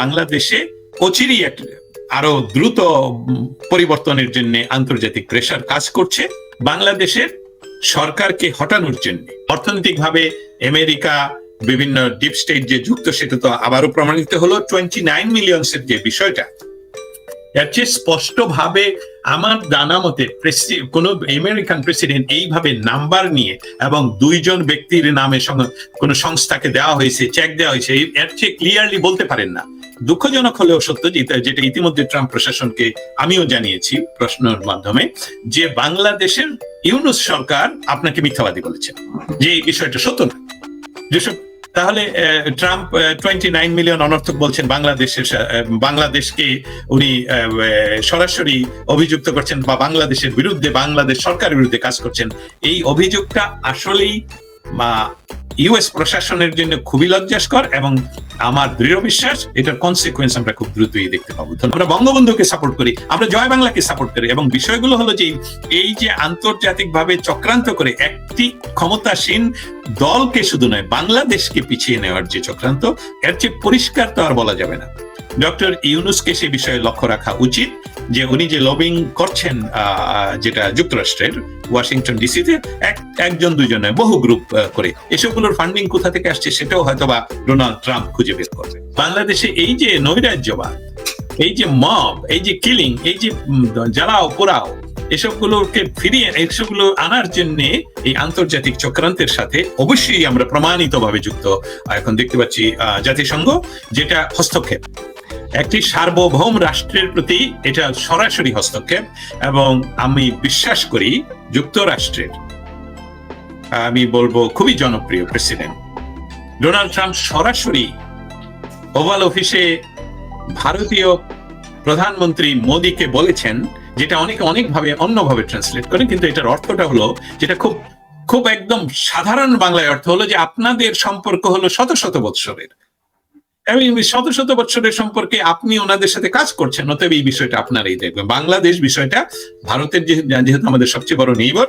বাংলাদেশে অচিরেই এক আরও দ্রুত পরিবর্তনের জন্য আন্তর্জাতিক প্রেশার কাজ করছে। বাংলাদেশের সরকারকে হটানোর জন্য। অর্থনৈতিকভাবে আমেরিকা বিভিন্ন ডিপ স্টেট যে যুক্ত, সেটা তো আবারও প্রমাণিত হলো। টোয়েন্টি নাইন মিলিয়নসের যে বিষয়টা, এর চেয়ে স্পষ্ট ভাবে আমার জানা মতে কোন আমেরিকান প্রেসিডেন্ট এইভাবে নাম্বার নিয়ে এবং দুইজন ব্যক্তির নামে কোন সংস্থাকে দেওয়া হয়েছে চেক দেওয়া হয়েছে, এর চেয়ে ক্লিয়ারলি বলতে পারেন না। দুঃখজনক হলেও সত্য যেটা- যেটা ইতিমধ্যে ট্রাম্প প্রশাসনকে আমিও জানিয়েছি প্রশ্নের মাধ্যমে, যে বাংলাদেশের ইউনুস সরকার আপনাকে মিথ্যাবাদী বলেছে। যে এই বিষয়টা সত্য না। যেসব তাহলে ট্রাম্প টোয়েন্টি নাইন মিলিয়ন অনর্থক বলছেন বাংলাদেশের বাংলাদেশকে উনি সরাসরি অভিযুক্ত করছেন বা বাংলাদেশের বিরুদ্ধে, বাংলাদেশ সরকারের বিরুদ্ধে কাজ করছেন। এই অভিযোগটা আসলেই ইউএস প্রশাসনের জন্য খুবই লজ্জাস্কর এবং আমার দৃঢ় বিশ্বাস এটার কনসিকুয়েন্স আমরা খুব দ্রুতই দেখতে পাবো। আমরা বঙ্গবন্ধুকে সাপোর্ট করি, আমরা জয় বাংলাকে সাপোর্ট করি এবং বিষয়গুলো হলো যে, এই যে আন্তর্জাতিকভাবে চক্রান্ত করে একটি ক্ষমতাসীন দলকে শুধু নয়, বাংলাদেশকে পিছিয়ে নেওয়ার যে চক্রান্ত, এর চেয়ে পরিষ্কার তো আর বলা যাবে না। ডক্টর ইউনুসকে সে বিষয়ে লক্ষ্য রাখা উচিত যে উনি যে লবিং করছেন যেটা যুক্তরাষ্ট্রের, ওয়াশিংটন ডিসিতে, এক, একজন দুজনে, বহু গ্রুপ করে। এসবগুলোর ফান্ডিং কোথা থেকে আসছে সেটাও হয়তো বা ডোনাল্ড ট্রাম্প খুঁজে বের করবে। বাংলাদেশে এই যে নৈরাজ্যবাদ, এই যে মব, এই যে কিলিং এই যে জ্বালাও, পোড়াও, এসবগুলোকে ফিরিয়ে, এসবগুলো আনার জন্য এই আন্তর্জাতিক চক্রান্তের সাথে অবশ্যই আমরা প্রমাণিতভাবে যুক্ত। এখন দেখতে পাচ্ছি জাতিসংঘ, যেটা হস্তক্ষেপ। একটি সার্বভৌম রাষ্ট্রের প্রতি এটা সরাসরি হস্তক্ষেপ, এবং আমি বিশ্বাস করি যুক্তরাষ্ট্রের। আমি বলব খুবই জনপ্রিয় প্রেসিডেন্ট। ডোনাল্ড ট্রাম্প সরাসরি ওভাল অফিসে ভারতীয় প্রধানমন্ত্রী মোদীকে বলেছেন, যেটা অনেকে অনেকভাবে অন্যভাবে ট্রান্সলেট করে, কিন্তু এটার অর্থটা হলো, যেটা খুব খুব একদম সাধারণ বাংলায় অর্থ হলো যে আপনাদের সম্পর্ক হলো শত শত বৎসরের। এই শত শত বৎসরের সম্পর্কে আপনি ওনাদের সাথে কাজ করছেন অতএব এই বিষয়টা আপনারাই দেখবেন। বাংলাদেশ বিষয়টা ভারতের যেহেতু আমাদের সবচেয়ে বড় নেইবার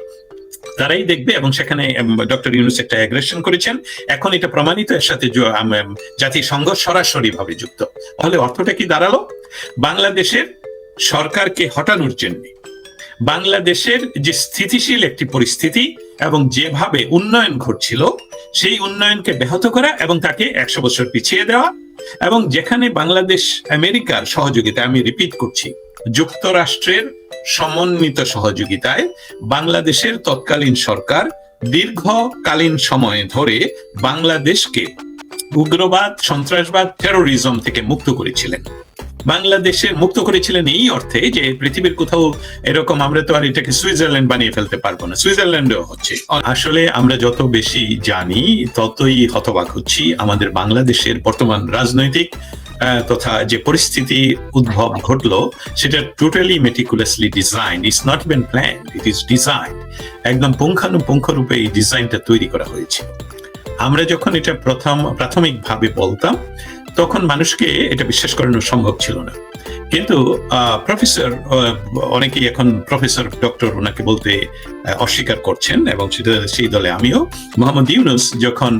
তারাই দেখবে এবং সেখানে ডক্টর ইউনুস একটা অ্যাগ্রেশন করেছেন। এখন এটা প্রমাণিত এর সাথে আম, আম, জাতিসংঘ সরাসরি ভাবে যুক্ত। তাহলে অর্থটা কি দাঁড়াল? বাংলাদেশের সরকারকে হটানোর জন্য বাংলাদেশের যে স্থিতিশীল একটি পরিস্থিতি এবং যেভাবে উন্নয়ন ঘটছিল সেই উন্নয়নকে ব্যাহত করা এবং তাকে একশো বছর পিছিয়ে দেওয়া এবং যেখানে বাংলাদেশ আমেরিকার সহযোগিতা আমি রিপিট করছি, যুক্তরাষ্ট্রের সমন্বিত সহযোগিতায় বাংলাদেশের তৎকালীন সরকার দীর্ঘকালীন সময় ধরে বাংলাদেশকে উগ্রবাদ, সন্ত্রাসবাদ টেরোরিজম থেকে মুক্ত করেছিলেন। বাংলাদেশের মুক্ত করেছিলেন এই অর্থে যে পৃথিবীর কোথাও এরকম আমরা তো আর এটাকে সুইজারল্যান্ড বানিয়ে ফেলতে পারব না। সুইজারল্যান্ডেও হচ্ছে। আসলে আমরা যত বেশি জানি, ততই হতবাক হচ্ছি আমাদের বাংলাদেশের বর্তমান রাজনৈতিক তথা যে পরিস্থিতি উদ্ভব ঘটলো, সেটা totally meticulously design it's not been plan it is design একদম পুঙ্খানুপুঙ্খ রূপে এই ডিজাইনটা তৈরি করা হয়েছে। আমরা যখন এটা প্রথম, প্রাথমিকভাবে বলতাম, তখন মানুষকে এটা বিশ্বাস করানো সম্ভব ছিল না। কিন্তু প্রফেসর অনেকেই এখন প্রফেসর, ডক্টর ওনাকে বলতে অস্বীকার করছেন এবং সেই দলে আমিও। মোহাম্মদ ইউনুস যখন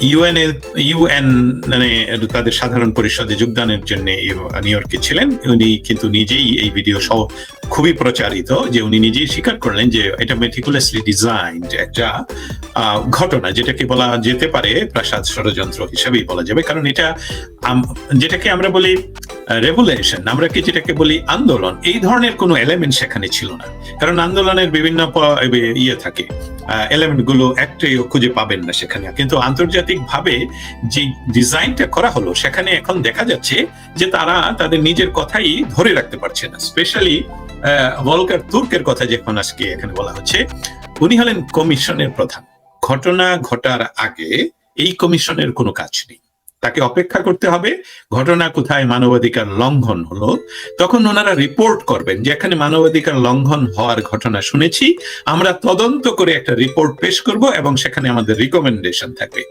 ইউএন মানে তাদের সাধারণ পরিষদে যোগদানের জন্য নিউ ইয়র্কে ছিলেন। উনি কিন্তু নিজেই এই ভিডিও সহ খুবই প্রচারিত যে উনি নিজেই স্বীকার করলেন যে এটা মেটিকুলাসলি ডিজাইনড একটা ঘটনা যেটাকে বলা যেতে পারে প্রাসাদ ষড়যন্ত্র হিসেবেই বলা যাবে। কারণ এটা যেটাকে আমরা বলি রেভুলেশন, আমরা কি যেটাকে বলি আন্দোলন, এই ধরনের কোনো এলিমেন্ট সেখানে ছিল না। কারণ আন্দোলনের বিভিন্ন ইয়ে থাকে। এলিমেন্টগুলো একটাই খুঁজে পাবেন না সেখানে। কিন্তু আন্তর্জাতিক ভাবে যে ডিজাইনটা করা হলো, সেখানে এখন দেখা যাচ্ছে যে তারা তাদের নিজের কথাই ধরে রাখতে পারছে না। স্পেশালি ভলকার তুর্কের কথা যখন আজকে এখানে বলা হচ্ছে, উনি হলেন কমিশনের প্রধান। ঘটনা ঘটার আগে এই কমিশনের কোনো কাজ নেই। তাকে অপেক্ষা করতে হবে। ঘটনা কোথায় মানবাধিকার লঙ্ঘন হলো, তখন ওনারা রিপোর্ট করবেন যে এখানে মানবাধিকার লঙ্ঘন হওয়ার ঘটনা শুনেছি। আমরা তদন্ত করে একটা রিপোর্ট পেশ করব এবং সেখানে আমাদের রিকমেন্ডেশন থাকবে।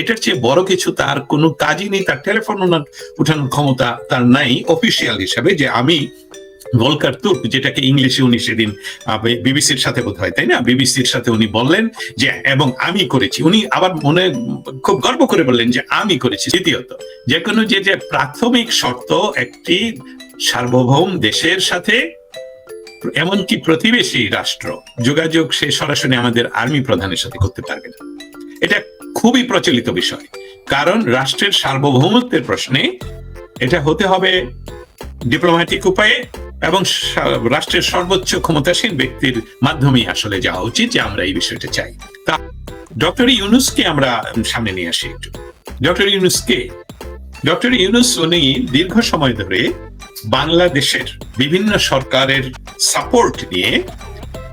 এটার চেয়ে বড় কিছু তার কোনো কাজই নেই। তার টেলিফোন ওনার উঠানোর ক্ষমতা তার নাই অফিসিয়াল হিসাবে যে আমি ভলকার তুর্ক যেটাকে ইংলিশে উনি সেদিন বিবিসির সাথে বোধ হয়, তাই না? বিবিসির সাথে উনি বললেন যে, এবং আমি করেছি। উনি আবার মনে খুব গর্ব করে বললেন যে, আমি করেছি। দ্বিতীয়ত, যে কোনো যে যে প্রাথমিক শর্ত একটি সার্বভৌম দেশের সাথে, এমনকি প্রতিবেশী রাষ্ট্র, যোগাযোগ সে সরাসরি আমাদের আর্মি প্রধানের সাথে করতে পারবে না। এটা খুবই প্রচলিত বিষয়। কারণ রাষ্ট্রের সার্বভৌমত্বের প্রশ্নে এটা হতে হবে ডিপ্লোম্যাটিক উপায়ে এবং রাষ্ট্রের সর্বোচ্চ ক্ষমতাসীন ব্যক্তির মাধ্যমেই আসলে যাওয়া উচিত যে আমরা এই বিষয়টা চাই। তা ডক্টর ইউনুসকে আমরা সামনে নিয়ে আসি একটু। ডক্টর ইউনুসকে ডক্টর ইউনুস উনি দীর্ঘ সময় ধরে বাংলাদেশের বিভিন্ন সরকারের সাপোর্ট নিয়ে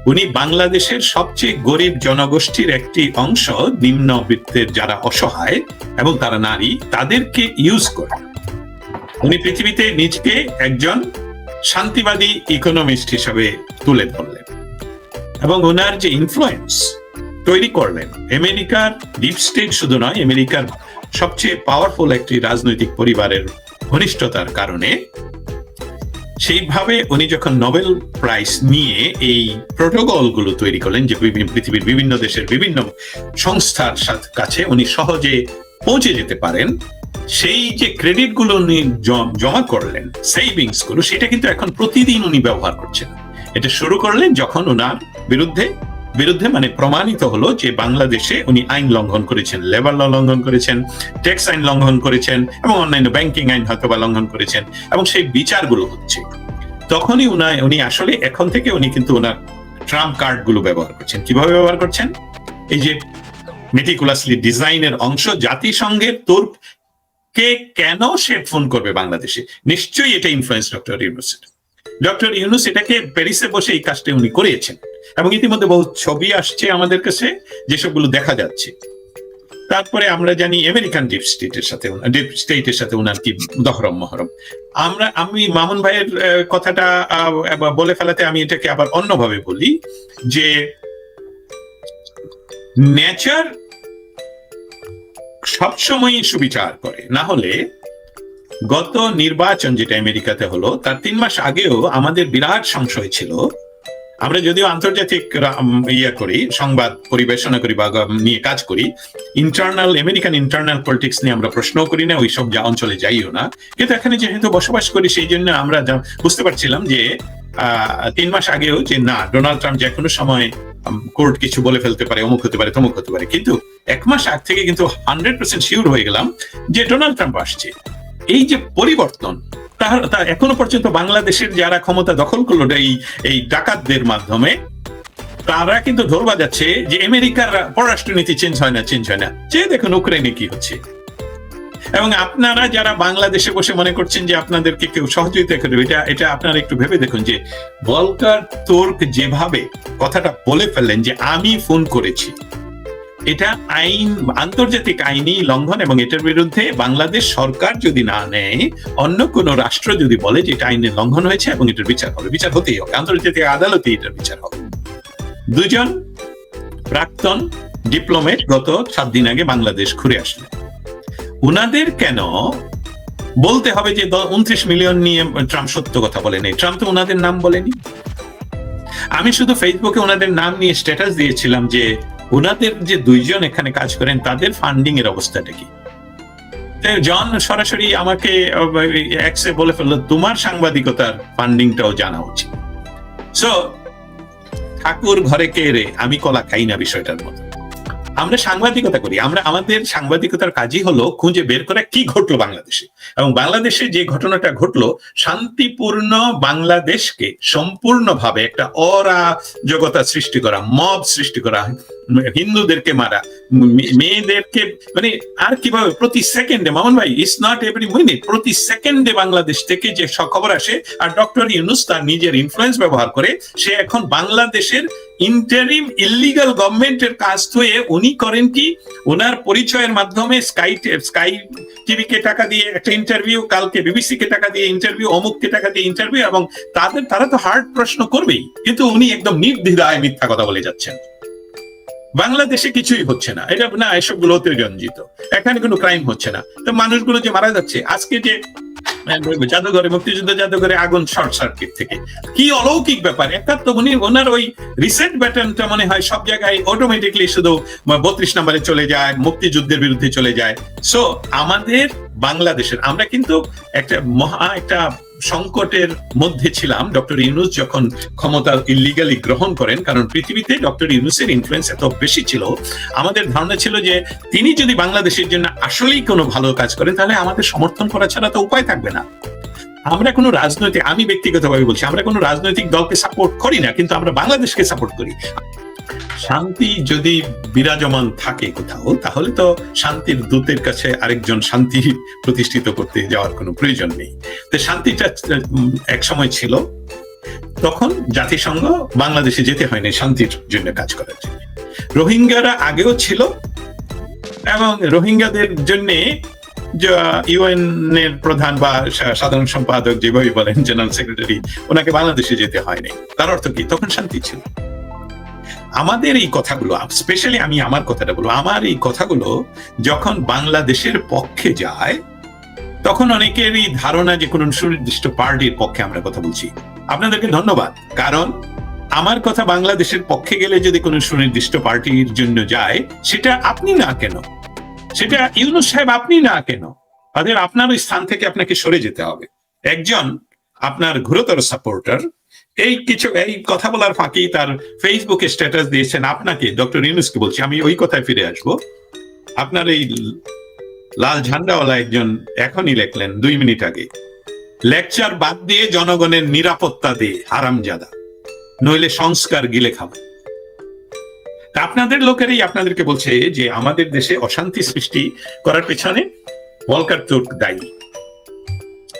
উনি বাংলাদেশের সবচেয়ে গরিব জনগোষ্ঠীর একটি অংশ নিম্নবিত্তের যারা অসহায় এবং তারা নারী, তাদেরকে ইউজ করে। উনি পৃথিবীতে নিজকে একজন শান্তিবাদী ইকোনমিস্ট হিসাবে তুলে ধরলেন এবং ওনার যে ইনফ্লুয়েন্স তৈরি করলেন, আমেরিকার ডিপ স্টেট শুধু নয়, আমেরিকার সবচেয়ে পাওয়ারফুল একটি রাজনৈতিক পরিবারের ঘনিষ্ঠতার কারণে সেইভাবে উনি যখন নোবেল প্রাইজ নিয়ে এই প্রোটোকলগুলো তৈরি করলেন যে পৃথিবীর বিভিন্ন দেশের বিভিন্ন সংস্থার সাথে কাছে উনি সহজে পৌঁছে যেতে পারেন সেই যে ক্রেডিটগুলো উনি জমা করলেন সেভিংসগুলো, সেটা কিন্তু এখন প্রতিদিন উনি ব্যবহার করছেন। এটা শুরু করলেন যখন ওনার বিরুদ্ধে বিরুদ্ধে মানে প্রমাণিত হলো যে বাংলাদেশে উনি আইন লঙ্ঘন করেছেন, লেবার ল লঙ্ঘন করেছেন ট্যাক্স আইন লঙ্ঘন করেছেন এবং অন্যান্য ব্যাংকিং আইন হয়তো বা লঙ্ঘন করেছেন এবং সেই বিচারগুলো হচ্ছে। তখনই উনায় উনি আসলে এখন থেকে উনি কিন্তু ওনার ট্রাম্প কার্ডগুলো ব্যবহার করছেন। কীভাবে ব্যবহার করছেন? এই যে মেটিকুলাসলি ডিজাইনের অংশ, জাতিসংঘের তোর কে কেন সে ফোন করবে বাংলাদেশে? নিশ্চয়ই এটা ইনফ্লুয়েন্স ডক্টর ইউনুসের ডক্টর ইউনুস এটাকে প্যারিসে বসে এই কাজটা উনি করিয়েছেন এবং ইতিমধ্যে বহু ছবি আসছে আমাদের কাছে, যেসবগুলো দেখা যাচ্ছে। তারপরে আমরা জানি আমেরিকান ডিপ স্টেটের সাথে ডিপ স্টেটের সাথে ওনার কি দহরম মহরম। আমরা, আমি মামুন ভাইয়ের কথাটা বলে ফেলাতে আমি এটাকে আবার অন্যভাবে বলি যে নেচার সবসময় সুবিচার করে। না হলে গত নির্বাচন যেটা আমেরিকাতে হলো, তার তিন মাস আগেও আমাদের বিরাট সংশয় ছিল। আমরা যদিও আন্তর্জাতিক ইয়ে করি, সংবাদ পরিবেশনা করি বা নিয়ে কাজ করি ইন্টারনাল আমেরিকান ইন্টারনাল পলিটিক্স নিয়ে আমরা প্রশ্ন করি না ওই সব যা অঞ্চলে যাইও না। কিন্তু এখানে যেহেতু বসবাস করি, সেই জন্য আমরা বুঝতে পারছিলাম যে তিন মাস আগেও যে না, ডোনাল্ড ট্রাম্প যে কোনো সময় কোর্ট কিছু বলে ফেলতে পারে, অমুক হতে পারে, তমুক হতে পারে, কিন্তু এক মাস আগ থেকে কিন্তু হান্ড্রেড পার্সেন্ট শিওর হয়ে গেলাম যে ডোনাল্ড ট্রাম্প আসছে। এই যে পরিবর্তন, তার, তা এখনও পর্যন্ত বাংলাদেশের যারা ক্ষমতা দখল করল এই এই ডাকাতদের মাধ্যমে, তারা কিন্তু ধরবা যাচ্ছে যে আমেরিকার পররাষ্ট্রনীতি চেঞ্জ হয় না চেঞ্জ হয় না। যে দেখুন উক্রেনে কি হচ্ছে। এবং আপনারা যারা বাংলাদেশে বসে মনে করছেন যে আপনাদেরকে কেউ সহযোগিতা করবে, এটা এটা আপনারা একটু ভেবে দেখুন যে ভলকার তোর্ক যেভাবে কথাটা বলে ফেললেন যে আমি ফোন করেছি, এটা আইন, আন্তর্জাতিক আইনি লঙ্ঘন এবং এটার বিরুদ্ধে বাংলাদেশ সরকার যদি না নেয়, অন্য কোন রাষ্ট্র যদি বলে যে এটা আইনের লঙ্ঘন হয়েছে এবং এটার বিচার হবে, বিচার হতেই হবে, আন্তর্জাতিক আদালতে এটার বিচার হবে। দুজন প্রাক্তন ডিপ্লোমেট গত সাত দিন আগে বাংলাদেশ ঘুরে আসলেন। উনাদের কেন বলতে হবে যে উনত্রিশ মিলিয়ন নিয়ে ট্রাম্প সত্য কথা বলেনি ট্রাম্প তো ওনাদের নাম বলেনি। আমি শুধু ফেসবুকে ওনাদের নাম নিয়ে স্ট্যাটাস দিয়েছিলাম যে ওনাদের যে দুইজন এখানে কাজ করেন, তাদের ফান্ডিং এর অবস্থাটা কি? জন সরাসরি আমাকে এক্সে বলে ফেলল, তোমার সাংবাদিকতার ফান্ডিংটাও জানা উচিত। সো ঠাকুর ঘরে কে রে? আমি কলা খাই না বিষয়টার মতো আমরা সাংবাদিকতা করি। আমরা আমাদের সাংবাদিকতার কাজই হলো খুঁজে বের করা কি ঘটলো বাংলাদেশে। এবং বাংলাদেশে যে ঘটনাটা ঘটলো, শান্তিপূর্ণ বাংলাদেশকে সম্পূর্ণভাবে একটা অরাজকতা সৃষ্টি করা, মব সৃষ্টি করা, হিন্দুদেরকে মারা মেয়েদেরকে মানে আর কীভাবে প্রতি সেকেন্ডে, মামুন ভাই ইটস নট এভরি মিনিট প্রতি সেকেন্ডে বাংলাদেশ থেকে যে খবর আসে, আর ডক্টর ইউনুস তার নিজের ইনফ্লুয়েন্স ব্যবহার করে, সে এখন বাংলাদেশের ইন্টারিম ইলিগাল গভর্নমেন্টের কাজ হয়ে উনি করেন কি? ওনার পরিচয়ের মাধ্যমে স্কাই স্কাই টিভি কে টাকা দিয়ে একটা ইন্টারভিউ কালকে বিবিসি কে টাকা দিয়ে ইন্টারভিউ অমুককে টাকা দিয়ে ইন্টারভিউ এবং তাদের, তারা তো হার্ড প্রশ্ন করবেই। কিন্তু উনি একদম নির্দ্বিধায় মিথ্যা কথা বলে যাচ্ছেন। বাংলাদেশে কিছুই হচ্ছে না। এটা না এসবগুলো অতিরঞ্জিত এখানে কোনো ক্রাইম হচ্ছে না। তো মানুষগুলো যে মারা যাচ্ছে, আজকে যে জাদুঘরে, মুক্তিযুদ্ধ জাদুঘরে আগুন শর্ট সার্কিট থেকে। কি অলৌকিক ব্যাপার একাত্ম উনি, ওনার ওই রিসেন্ট ব্যাটনটা মনে হয় সব জায়গায় অটোমেটিকলি শুধু বত্রিশ নম্বরে চলে যায়, মুক্তিযুদ্ধের বিরুদ্ধে চলে যায়। সো আমাদের বাংলাদেশের, আমরা কিন্তু একটা মহা, একটা সংকটের মধ্যে ছিলাম। ডক্টর ইউনুস যখন ক্ষমতা ইলিগালি গ্রহণ করেন, কারণ পৃথিবীতে ডক্টর ইউনুসের ইনফ্লুয়েন্স এত বেশি ছিল, আমাদের ধারণা ছিল যে তিনি যদি বাংলাদেশের জন্য আসলেই কোনো ভালো কাজ করেন, তাহলে আমাদের সমর্থন করা ছাড়া তো উপায় থাকবে না। আমরা কোনো রাজনৈতিক, আমি ব্যক্তিগতভাবে বলছি, আমরা কোনো রাজনৈতিক দলকে সাপোর্ট করি না, কিন্তু আমরা বাংলাদেশকে সাপোর্ট করি। শান্তি যদি বিরাজমান থাকে কোথাও, তাহলে তো শান্তির দূতের কাছে আরেকজন শান্তি প্রতিষ্ঠিত করতে যাওয়ার কোনো প্রয়োজন নেই। তো শান্তিটা এক সময় ছিল। তখন জাতিসংঘ বাংলাদেশে যেতে হয়নি শান্তির জন্য কাজ করার জন্য। রোহিঙ্গারা আগেও ছিল এবং রোহিঙ্গাদের জন্য ইউএন এর প্রধান বা সাধারণ সম্পাদক যেভাবে বলেন, জেনারেল সেক্রেটারি, ওনাকে বাংলাদেশে যেতে হয়নি। তার অর্থ কি? তখন শান্তি ছিল। আমাদের এই কথাগুলো স্পেশালি আমি আমার কথাটা বলব, আমার এই কথাগুলো যখন বাংলাদেশের পক্ষে যায়, তখন অনেকেরই ধারণা যে কোনো সুনির্দিষ্ট পার্টির পক্ষে আমরা কথা বলছি। আপনাদেরকে ধন্যবাদ, কারণ আমার কথা বাংলাদেশের পক্ষে গেলে যদি কোনো সুনির্দিষ্ট পার্টির জন্য যায়, সেটা আপনি না কেন? সেটা ইউনুস সাহেব আপনি না কেন? তাদের আপনার ওই স্থান থেকে আপনাকে সরে যেতে হবে। একজন আপনার ঘোরতর সাপোর্টার এই কিছু, এই কথা বলার ফাঁকি তার ফেসবুকে স্ট্যাটাস দিয়েছেন আপনাকে ডক্টর ইউনুসকে বলছি। আমি ওই কথায় ফিরে আসব। আপনার এই লাল ঝান্ডাওয়ালা একজন এখনই লেখলেন দুই মিনিট আগে। লেকচার বাদ দিয়ে জনগণের নিরাপত্তা দিয়ে হারামজাদা। নইলে সংস্কার গিলে খাব। আপনাদের লোকেরই আপনাদেরকে বলছে যে আমাদের দেশে অশান্তি সৃষ্টি করার পেছনে ওয়ালকার তুর্ক দায়ী।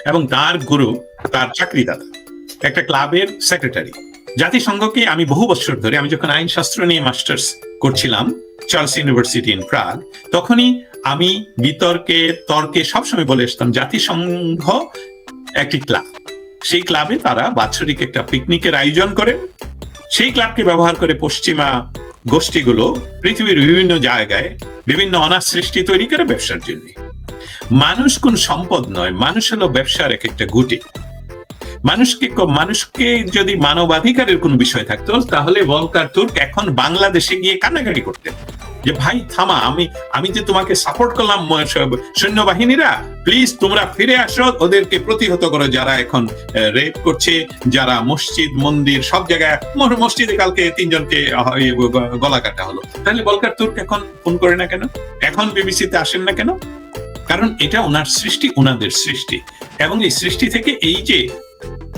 এবং তার গুরু, তার চাকরিদাতা। একটা ক্লাবের সেক্রেটারি জাতিসংঘকে আমি বহু বছর ধরে, আমি যখন আইনশাস্ত্র নিয়ে মাস্টার্স করছিলাম চার্লস ইউনিভার্সিটি ইন প্রাগ তখনই আমি বিতর্কে, তর্কে সবসময় বলে আসতাম, জাতিসংঘ একটি ক্লাব। সেই ক্লাবে তারা বাৎসরিক একটা পিকনিকের আয়োজন করে সেই ক্লাবকে ব্যবহার করে পশ্চিমা গোষ্ঠীগুলো পৃথিবীর বিভিন্ন জায়গায় বিভিন্ন অনাথ সৃষ্টি তৈরি করে ব্যবসার জন্য। মানুষ কোন সম্পদ নয়, মানুষ হলো ব্যবসার এক একটা গুটি। মানুষকে মানুষকে যদি মানবাধিকারের কোনো বিষয় থাকতো, তাহলে ভলকার তুর্ক এখন বাংলাদেশে গিয়ে কান্নাকাটি করতেন। যে, ভাই, থামা, আমি আমি যে তোমাকে সাপোর্ট করলাম সৈন্যবাহিনীরা প্লিজ তোমরা ফিরে আসো। ওদেরকে প্রতিহত করো যারা এখন রেপ করছে, যারা মসজিদ, মন্দির, সব জায়গায় মসজিদে কালকে তিনজনকে গলা কাটা হলো। তাহলে বলকার তুর্ক এখন ফোন করে না কেন? এখন বিবিসিতে আসেন না কেন? কারণ এটা ওনার সৃষ্টি, ওনাদের সৃষ্টি। এবং এই সৃষ্টি থেকে এই যে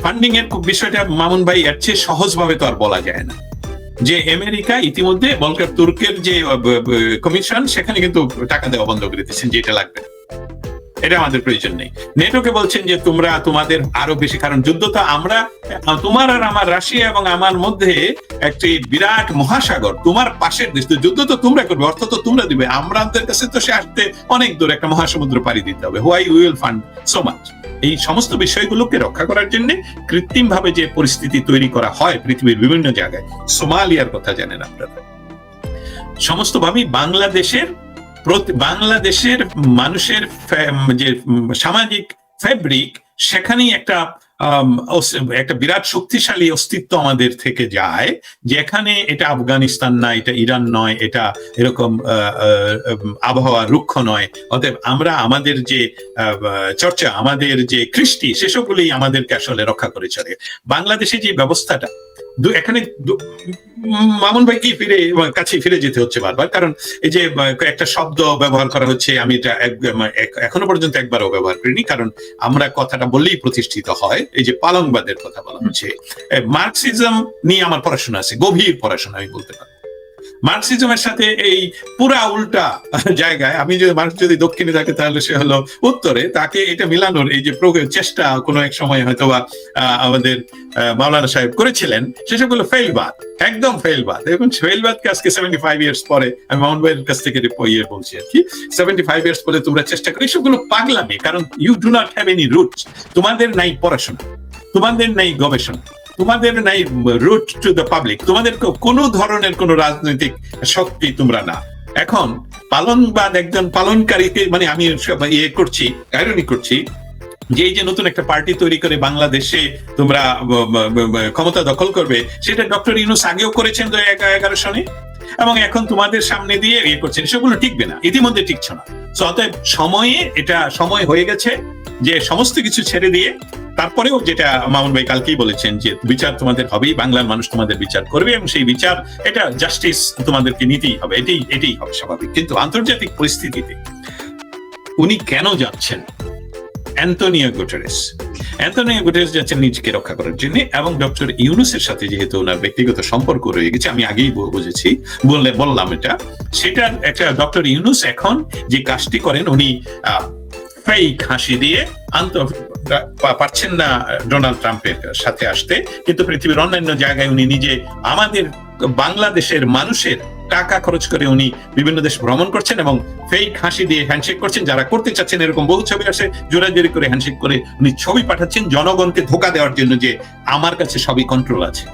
ফান্ডিং এর বিষয়টা মামুন ভাই এর চেয়ে সহজভাবে তো আর বলা যায় না। যে আমেরিকা ইতিমধ্যে বলকার তুর্কের যে কমিশন সেখানে কিন্তু টাকা দেওয়া বন্ধ করে দিচ্ছেন যেটা লাগবে। এটা আমাদের প্রয়োজন নেই। নেটোকে বলছেন যে, তোমরা তোমাদের আরও বেশি, কারণ যুদ্ধ তো আমরা তোমার আর আমার, রাশিয়া এবং আমার মধ্যে একটি বিরাট মহাসাগর, তোমার পাশের দেশ, তো যুদ্ধ তো তোমরা করবে, অর্থ তো তোমরা দিবে। আমাদের কাছে তো সে আসতে অনেক দূর, একটা মহাসমুদ্র পাড়ি দিতে হবে। Why will fund so much এই সমস্ত বিষয়গুলোকে রক্ষা করার জন্য কৃত্রিম ভাবে যে পরিস্থিতি তৈরি করা হয় পৃথিবীর বিভিন্ন জায়গায়, সোমালিয়ার কথা জানেন আপনারা। সমস্ত ভাবে বাংলাদেশের বাংলাদেশের মানুষের যে সামাজিক ফ্যাব্রিক, সেখানেই একটা একটা বিরাট শক্তিশালী অস্তিত্ব আমাদের থেকে যায়, যেখানে এটা আফগানিস্তান না এটা ইরান নয়, এটা এরকম আবহাওয়া রুক্ষ নয়। অতএব আমরা আমাদের যে চর্চা, আমাদের যে কৃষ্টি সেসবগুলি আমাদেরকে আসলে রক্ষা করে চলে বাংলাদেশে যে ব্যবস্থাটা এখানে মামুন ভাইকে ফিরে কাছে ফিরে যেতে হচ্ছে বারবার? কারণ এই যে একটা শব্দ ব্যবহার করা হচ্ছে, আমি এটা এখনও পর্যন্ত একবারও ব্যবহার করিনি, কারণ আমরা কথাটা বললেই প্রতিষ্ঠিত হয়। এই যে পালংবাদের কথা বলা হচ্ছে মার্কসিজম নিয়ে আমার পড়াশোনা আছে, গভীর পড়াশোনা আমি বলতে পারি মার্কসিজমের সাথে এই পুরা উল্টা জায়গায়, আমি যদি মার্কস যদি দক্ষিণে থাকে তাহলে সে হলো উত্তরে, তাকে এটা মিলানোর এই যে প্রগ- চেষ্টা কোনো এক সময় হয়তো বা আমাদের মাওলানা সাহেব করেছিলেন সেসবগুলো ফেলবাদ একদম ফেলবাদ এবং ফেলবাদকে আজকে সেভেন্টি ফাইভ ইয়ার্স পরে আমি মাউন্ট ভাইয়ের কাছ থেকে ইয়ে বলছি আর কি সেভেন্টি ফাইভ ইয়ার্স পরে তোমরা চেষ্টা করো এসবগুলো পাগলামি, কারণ you do not have any roots তোমাদের নাই পড়াশোনা, তোমাদের নাই গবেষণা। তোমাদের নাই রুট টু দ্য পাবলিক তোমাদের কোনো ধরনের কোনো রাজনৈতিক শক্তি তোমরা না। এখন পালনবাদ একজন পালনকারীকে মানে আমি ইয়ে করছি আইরনি করছি যে যে নতুন একটা পার্টি তৈরি করে বাংলাদেশে তোমরা ক্ষমতা দখল করবে, সেটা ডক্টর ইউনুস আগেও করেছেন দু হাজার এগারো সনে। এবং এখন তোমাদের সামনে দিয়ে ইয়ে করছেন, সেগুলো টিকবে না, ইতিমধ্যে টিকছে না। অতএব সময়ে, এটা সময় হয়ে গেছে যে সমস্ত কিছু ছেড়ে দিয়ে তারপরেও যেটা মামুন ভাই কালকেই বলেছেন যে বিচার তোমাদের হবেই, বাংলার মানুষ তোমাদের বিচার করবে এবং সেই বিচার, এটা জাস্টিস তোমাদেরকে নিতেই হবে, এটাই এটাই হবে স্বাভাবিক। কিন্তু আন্তর্জাতিক পরিস্থিতিতে উনি কেন যাচ্ছেন? Antonio Guterres. অ্যান্টনিও গুটারেস যাচ্ছেন নিজেকে রক্ষা করার জন্য এবং ডক্টর ইউনুসের সাথে যেহেতু ওনার ব্যক্তিগত সম্পর্ক রয়ে গেছে, আমি আগেই বুঝেছি, বললে বললাম এটা, সেটার একটা ডক্টর ইউনুস এখন যে কাজটি করেন, উনি ফেক হাসি দিয়ে আন্ত পারছেন না ডোনাল্ড ট্রাম্পের সাথে আসতে, কিন্তু পৃথিবীর অন্যান্য জায়গায় উনি নিজে, আমাদের বাংলাদেশের মানুষের টাকা খরচ করে উনি বিভিন্ন দেশ ভ্রমণ করছেন এবং ফেক হাসি দিয়ে হ্যান্ডশেক করছেন। যারা করতে চাচ্ছেন এরকম বহু ছবি আসে জোরাজোরি করে হ্যান্ডশেক করে উনি ছবি পাঠাচ্ছেন। জনগণকে ধোকা দেওয়ার জন্য যে আমার কাছে সবই কন্ট্রোল আছে।